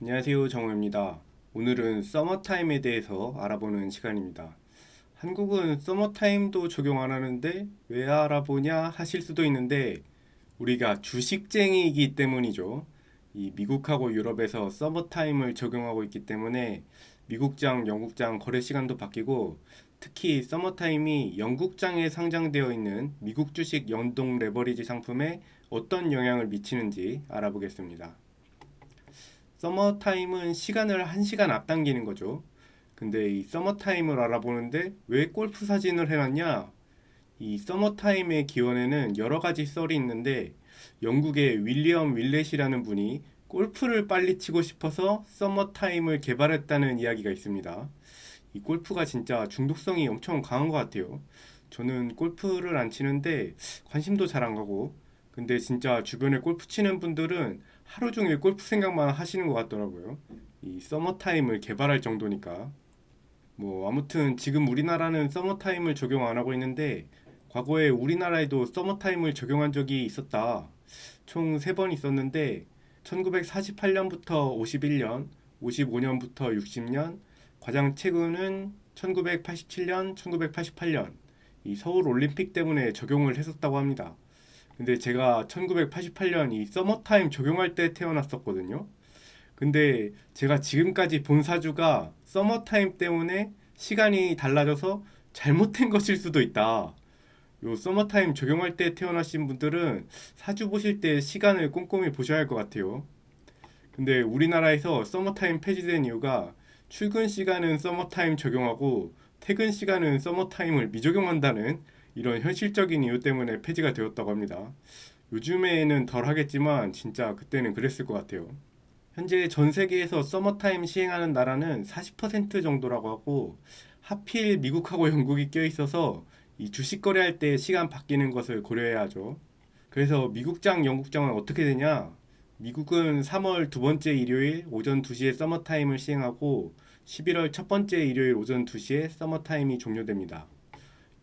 안녕하세요. 정우입니다. 오늘은 서머타임에 대해서 알아보는 시간입니다. 한국은 서머타임도 적용 안 하는데 왜 알아보냐 하실 수도 있는데 우리가 주식쟁이이기 때문이죠. 이 미국하고 유럽에서 서머타임을 적용하고 있기 때문에 미국장, 영국장 거래 시간도 바뀌고 특히 서머타임이 영국장에 상장되어 있는 미국 주식 연동 레버리지 상품에 어떤 영향을 미치는지 알아보겠습니다. 서머타임은 시간을 1시간 앞당기는 거죠. 근데 이 서머타임을 알아보는데 왜 골프 사진을 해놨냐? 이 서머타임의 기원에는 여러 가지 썰이 있는데 영국의 윌리엄 윌렛이라는 분이 골프를 빨리 치고 싶어서 서머타임을 개발했다는 이야기가 있습니다. 이 골프가 진짜 중독성이 엄청 강한 것 같아요. 저는 골프를 안 치는데 관심도 잘 안 가고 근데 진짜 주변에 골프 치는 분들은 하루 종일 골프 생각만 하시는 것 같더라고요. 이 서머타임을 개발할 정도니까. 뭐 아무튼 지금 우리나라는 서머타임을 적용 안 하고 있는데 과거에 우리나라에도 서머타임을 적용한 적이 있었다. 총 세 번 있었는데 1948년부터 51년, 55년부터 60년, 가장 최근은 1987년, 1988년 이 서울 올림픽 때문에 적용을 했었다고 합니다. 근데 제가 1988년 이 서머타임 적용할 때 태어났었거든요. 근데 제가 지금까지 본 사주가 서머타임 때문에 시간이 달라져서 잘못된 것일 수도 있다. 요 서머타임 적용할 때 태어나신 분들은 사주 보실 때 시간을 꼼꼼히 보셔야 할 것 같아요. 근데 우리나라에서 서머타임 폐지된 이유가 출근 시간은 서머타임 적용하고 퇴근 시간은 서머타임을 미적용한다는 이런 현실적인 이유 때문에 폐지가 되었다고 합니다. 요즘에는 덜 하겠지만 진짜 그때는 그랬을 것 같아요. 현재 전 세계에서 서머타임 시행하는 나라는 40% 정도라고 하고 하필 미국하고 영국이 껴 있어서 이 주식 거래할 때 시간 바뀌는 것을 고려해야 하죠. 그래서 미국장, 영국장은 어떻게 되냐? 미국은 3월 두 번째 일요일 오전 2시에 서머타임을 시행하고 11월 첫 번째 일요일 오전 2시에 서머타임이 종료됩니다.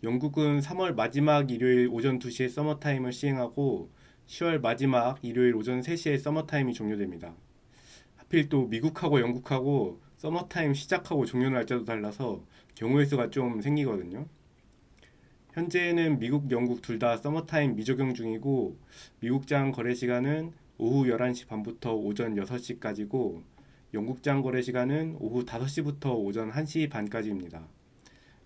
영국은 3월 마지막 일요일 오전 2시에 서머타임을 시행하고 10월 마지막 일요일 오전 3시에 서머타임이 종료됩니다. 하필 또 미국하고 영국하고 서머타임 시작하고 종료 날짜도 달라서 경우의 수가 좀 생기거든요. 현재는 미국, 영국 둘 다 서머타임 미적용 중이고 미국장 거래 시간은 오후 11시 반부터 오전 6시까지고 영국장 거래 시간은 오후 5시부터 오전 1시 반까지입니다.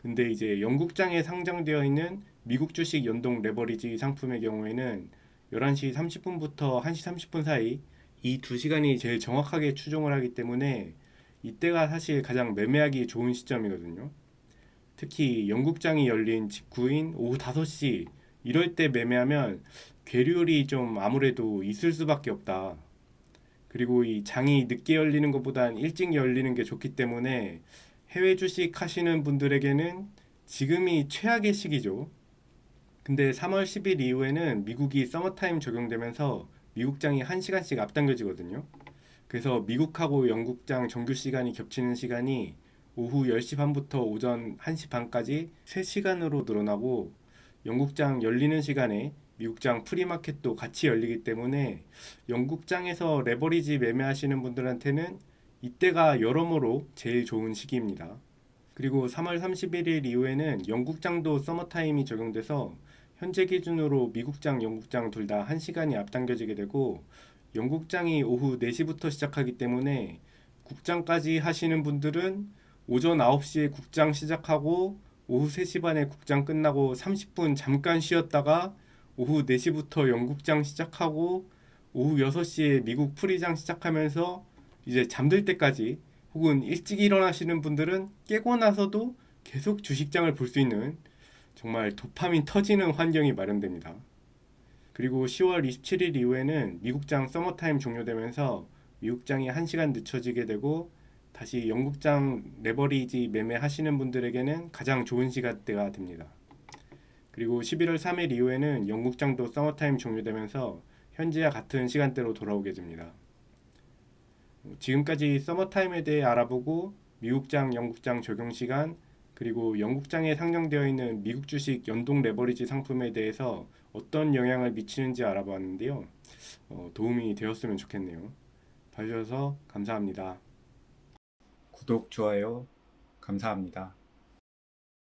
근데 이제 영국장에 상장되어 있는 미국 주식 연동 레버리지 상품의 경우에는 11시 30분부터 1시 30분 사이 이 두 시간이 제일 정확하게 추종을 하기 때문에 이때가 사실 가장 매매하기 좋은 시점이거든요. 특히 영국장이 열린 직후인 오후 5시 이럴 때 매매하면 괴리율이 좀 아무래도 있을 수밖에 없다. 그리고 이 장이 늦게 열리는 것보단 일찍 열리는 게 좋기 때문에 해외 주식 하시는 분들에게는 지금이 최악의 시기죠. 근데 3월 10일 이후에는 미국이 서머타임 적용되면서 미국장이 1시간씩 앞당겨지거든요. 그래서 미국하고 영국장 정규 시간이 겹치는 시간이 오후 10시 반부터 오전 1시 반까지 3시간으로 늘어나고 영국장 열리는 시간에 미국장 프리마켓도 같이 열리기 때문에 영국장에서 레버리지 매매하시는 분들한테는 이때가 여러모로 제일 좋은 시기입니다. 그리고 3월 31일 이후에는 영국장도 서머타임이 적용돼서 현재 기준으로 미국장, 영국장 둘 다 1시간이 앞당겨지게 되고 영국장이 오후 4시부터 시작하기 때문에 국장까지 하시는 분들은 오전 9시에 국장 시작하고 오후 3시 반에 국장 끝나고 30분 잠깐 쉬었다가 오후 4시부터 영국장 시작하고 오후 6시에 미국 프리장 시작하면서 이제 잠들 때까지 혹은 일찍 일어나시는 분들은 깨고 나서도 계속 주식장을 볼 수 있는 정말 도파민 터지는 환경이 마련됩니다. 그리고 10월 27일 이후에는 미국장 서머타임 종료되면서 미국장이 1시간 늦춰지게 되고 다시 영국장 레버리지 매매하시는 분들에게는 가장 좋은 시간대가 됩니다. 그리고 11월 3일 이후에는 영국장도 서머타임 종료되면서 현재와 같은 시간대로 돌아오게 됩니다. 지금까지 서머타임에 대해 알아보고 미국장, 영국장 적용 시간 그리고 영국장에 상장되어 있는 미국 주식 연동 레버리지 상품에 대해서 어떤 영향을 미치는지 알아봤는데요. 어, 도움이 되었으면 좋겠네요. 봐주셔서 감사합니다. 구독, 좋아요 감사합니다.